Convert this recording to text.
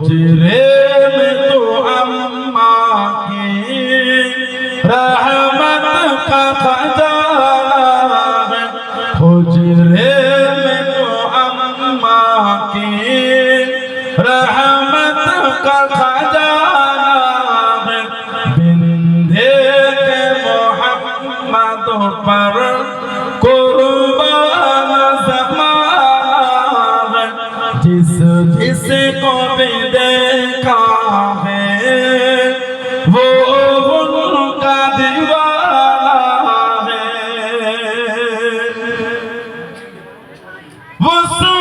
হুজরে মে তো আম্মা কি রহমত কা খজানা है হুজরে মে তো আম্মা কি রহমত কা খজানা কে মোহাম্মদ পর কুরবান জমানা है जिससे कभी देखा है वो उनका दीवाना है वो